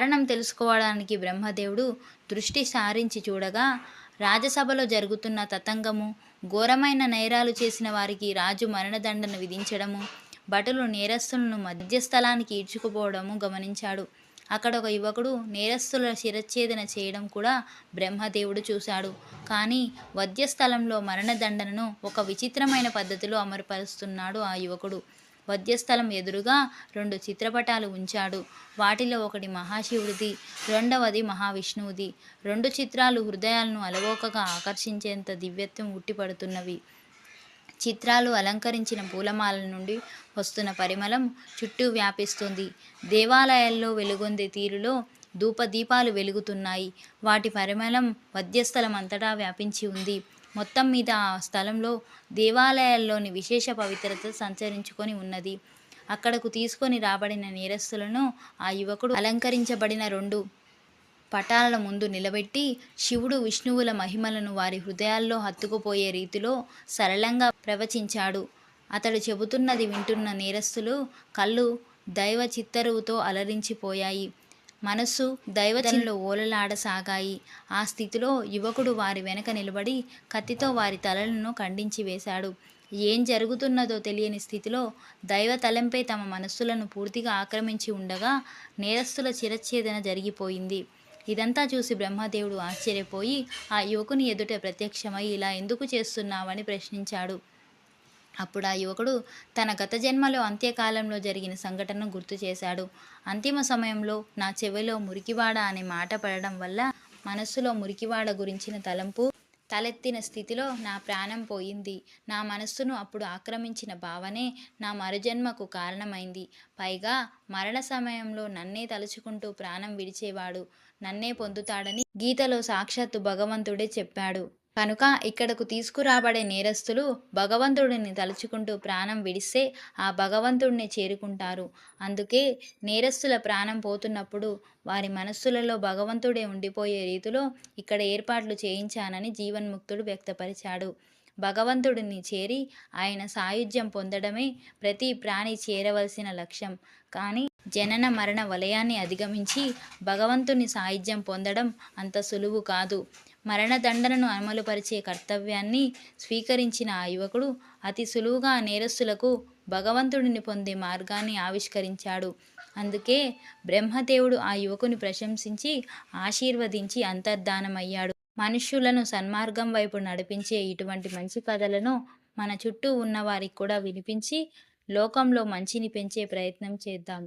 కారణం తెలుసుకోవడానికి బ్రహ్మదేవుడు దృష్టి సారించి చూడగా రాజసభలో జరుగుతున్న తతంగము ఘోరమైన నేరాలు చేసిన వారికి రాజు మరణదండను విధించడము భటులు నేరస్తులను మధ్యస్థలానికి ఈడ్చుకుపోవడము గమనించాడు. అక్కడ ఒక యువకుడు నేరస్తుల శిరచ్ఛేదన చేయడం కూడా బ్రహ్మదేవుడు చూశాడు. కానీ వధ్యస్థలంలో మరణదండనను ఒక విచిత్రమైన పద్ధతిలో అమరుపరుస్తున్నాడు ఆ యువకుడు. వధ్యస్థలం ఎదురుగా రెండు చిత్రపటాలు ఉంచాడు. వాటిలో ఒకటి మహాశివుడిది రెండవది మహావిష్ణువుది. రెండు చిత్రాలు హృదయాలను అలవోకగా ఆకర్షించేంత దివ్యత్వం ఉట్టిపడుతున్నవి. చిత్రాలు అలంకరించిన పూలమాల నుండి వస్తున్న పరిమళం చుట్టూ వ్యాపిస్తుంది. దేవాలయాల్లో వెలుగొందే తీరులో ధూపదీపాలు వెలుగుతున్నాయి. వాటి పరిమళం వధ్యస్థలం అంతటా వ్యాపించి ఉంది. మొత్తం మీద ఆ స్థలంలో దేవాలయాల్లోని విశేష పవిత్రత సంచరించుకొని ఉన్నది. అక్కడకు తీసుకొని రాబడిన నేరస్తులను ఆ యువకుడు అలంకరించబడిన రెండు పటాల ముందు నిలబెట్టి శివుడు విష్ణువుల మహిమలను వారి హృదయాల్లో హత్తుకుపోయే రీతిలో సరళంగా ప్రవచించాడు. అతడు చెబుతున్నది వింటున్న నేరస్తులు కళ్ళు దైవ చిత్తరువుతో అలరించిపోయాయి. మనస్సు దైవచనలో ఓలలాడసాగాయి. ఆ స్థితిలో యువకుడు వారి వెనక నిలబడి కత్తితో వారి తలలను ఖండించి వేశాడు. ఏం జరుగుతున్నదో తెలియని స్థితిలో దైవ తలంపై తమ మనస్సులను పూర్తిగా ఆక్రమించి ఉండగా నేరస్తుల చిరచ్ఛేదన జరిగిపోయింది. ఇదంతా చూసి బ్రహ్మదేవుడు ఆశ్చర్యపోయి ఆ యువకుని ఎదుట ప్రత్యక్షమై ఇలా ఎందుకు చేస్తున్నావని ప్రశ్నించాడు. అప్పుడు ఆ యువకుడు తన గత జన్మలో అంత్యకాలంలో జరిగిన సంఘటనను గుర్తు చేశాడు. అంతిమ సమయంలో నా చెవిలో మురికివాడ అనే మాట పడడం వల్ల మనస్సులో మురికివాడ గురించిన తలంపు తలెత్తిన స్థితిలో నా ప్రాణం పోయింది. నా మనస్సును అప్పుడు ఆక్రమించిన భావనే నా మరుజన్మకు కారణమైంది. పైగా మరణ సమయంలో నన్నే తలుచుకుంటూ ప్రాణం విడిచేవాడు. నన్నే పొందుతాడని గీతలో సాక్షాత్తు భగవంతుడే చెప్పాడు. కనుక ఇక్కడకు తీసుకురాబడే నేరస్తులు భగవంతుడిని తలుచుకుంటూ ప్రాణం విడిస్తే ఆ భగవంతుడిని చేరుకుంటారు. అందుకే నేరస్తుల ప్రాణం పోతున్నప్పుడు వారి మనస్సులలో భగవంతుడే ఉండిపోయే రీతిలో ఇక్కడ ఏర్పాట్లు చేయించానని జీవన్ముక్తుడు వ్యక్తపరిచాడు. భగవంతుడిని చేరి ఆయన సాయుధ్యం పొందడమే ప్రతి ప్రాణి చేరవలసిన లక్ష్యం. కానీ జనన మరణ వలయాన్ని అధిగమించి భగవంతుని సాయుధ్యం పొందడం అంత సులువు కాదు. మరణదండనను అమలుపరిచే కర్తవ్యాన్ని స్వీకరించిన ఆ యువకుడు అతి సులువుగా నేరస్తులకు భగవంతుడిని పొందే మార్గాన్ని ఆవిష్కరించాడు. అందుకే బ్రహ్మదేవుడు ఆ యువకుని ప్రశంసించి ఆశీర్వదించి అంతర్ధానమయ్యాడు. మనుష్యులను సన్మార్గం వైపు నడిపించే ఇటువంటి మంచి కథలను మన చుట్టూ ఉన్న వారికి కూడా వినిపించి లోకంలో మంచిని పెంచే ప్రయత్నం చేద్దాం.